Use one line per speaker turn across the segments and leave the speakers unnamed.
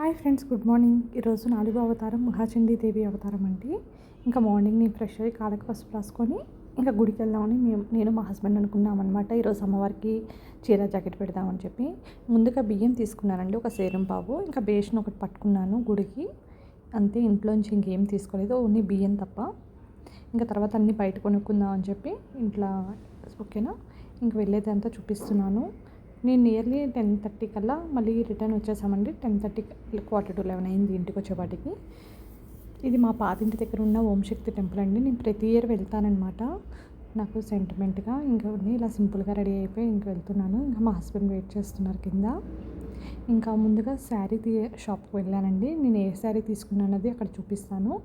Hi friends good morning. ఈరోజు నాలుగో అవతారం మహాచండీదేవి అవతారం అండి. ఇంకా మార్నింగ్ నేను ఫ్రెష్ అయ్యి కాళ్ళకి పసుపు రాసుకొని ఇంకా గుడికి వెళ్దామని మేము నేను మా హస్బెండ్ అనుకున్నాం అనమాట ఈరోజు అమ్మవారికి చీర జాకెట్ పెడదామని చెప్పి. ముందుగా బియ్యం తీసుకున్నానండి ఒక సేరం పావు. ఇంకా బేషన్ ఒకటి పట్టుకున్నాను గుడికి. అంతే ఇంట్లోంచి ఇంకేం తీసుకోలేదు ఓన్లీ బియ్యం తప్ప. ఇంకా తర్వాత అన్నీ బయట కొనుక్కుందాం అని చెప్పి ఇంట్లో ఓకేనా? ఇంక వెళ్ళేదంతా చూపిస్తున్నాను. నేను నియర్లీ టెన్ థర్టీ కల్లా మళ్ళీ రిటర్న్ వచ్చేసామండి. Ten thirty quarter to eleven అయింది ఇంటికి వచ్చేపాటికి. ఇది మా పాతింటి దగ్గర ఉన్న ఓం శక్తి టెంపుల్ అండి. నేను ప్రతి ఇయర్ వెళ్తానన్నమాట. నాకు సెంటిమెంట్గా ఇంకా ఇలా సింపుల్గా రెడీ అయిపోయి ఇంక వెళ్తున్నాను. ఇంకా మా హస్బెండ్ వెయిట్ చేస్తున్నారు కింద. ఇంకా ముందుగా శారీ తీ షాప్కి వెళ్ళానండి. నేను ఏ శారీ తీసుకున్నానది అక్కడ చూపిస్తాను.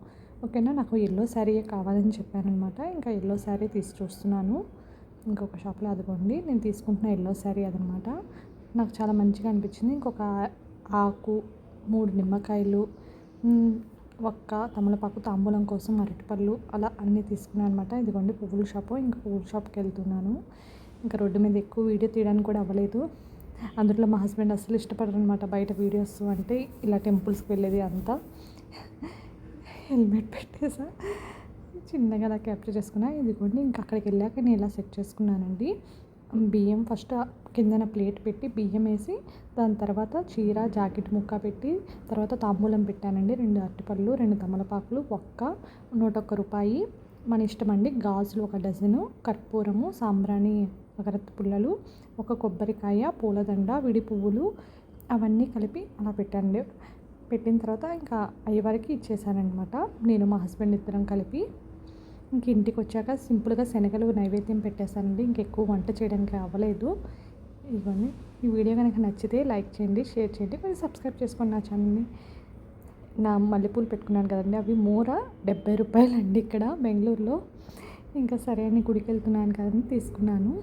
ఓకేనా? నాకు ఎల్లో శారీయే కావాలని చెప్పానమాట ఇంకా ఎల్లో శారీ తీసి చూస్తున్నాను. ఇంకొక షాప్లో అదిగోండి నేను తీసుకుంటున్న ఎల్లో శారీ అదనమాట. నాకు చాలా మంచిగా అనిపించింది. ఇంకొక ఆకు మూడు నిమ్మకాయలు ఒక్క తమలపాకు తాంబూలం కోసం అరటిపళ్ళు అలా అన్నీ తీసుకున్నాను అనమాట ఇదిగోండి పువ్వుల షాపు. ఇంకా పువ్వుల షాప్కి వెళ్తున్నాను. ఇంకా రోడ్డు మీద ఎక్కువ వీడియో తీయడానికి కూడా అవ్వలేదు. అందులో మా హస్బెండ్ అసలు ఇష్టపడరు అనమాట బయట వీడియోస్ అంటే. ఇలా టెంపుల్స్కి వెళ్ళేది అంతా. హెల్మెట్ పెట్టేసా. చిన్నగా అలా క్యాప్చర్ చేసుకున్నా ఇదిగోండి ఇంకా అక్కడికి వెళ్ళాక నేను ఇలా సెట్ చేసుకున్నానండి. బియ్యం ఫస్ట్ కిందన ప్లేట్ పెట్టి బియ్యం వేసి దాని తర్వాత చీర జాకెట్ ముక్క పెట్టి తర్వాత తాంబూలం పెట్టానండి. రెండు అరటిపళ్ళు రెండు తమలపాకులు ఒక్క నూట ఒక్క రూపాయి. మన ఇష్టం అండి గాజులు ఒక డజను కర్పూరము సాంబ్రాణి అగరత్తి పుల్లలు ఒక కొబ్బరికాయ పూలదండ విడి పువ్వులు అవన్నీ కలిపి అలా పెట్టండి పెట్టిన తర్వాత ఇంకా అయ్యేవారికి ఇచ్చేసానమాట నేను మా హస్బెండ్ ఇద్దరం కలిపి ఇంక ఇంటికి వచ్చాక సింపుల్గా శనగలు నైవేద్యం పెట్టేశానండి. ఇంకెక్కువ వంట చేయడానికి అవ్వలేదు ఇవన్నీ ఈ వీడియో కనుక నచ్చితే లైక్ చేయండి షేర్ చేయండి కొంచెం సబ్స్క్రైబ్ చేసుకోండి నా ఛానల్ని నా మల్లెపూలు పెట్టుకున్నాను కదండి. అవి మూర డెబ్బై రూపాయలు అండి ఇక్కడ బెంగళూరులో. ఇంకా సరే అని గుడికి వెళ్తున్నాను కదండి తీసుకున్నాను.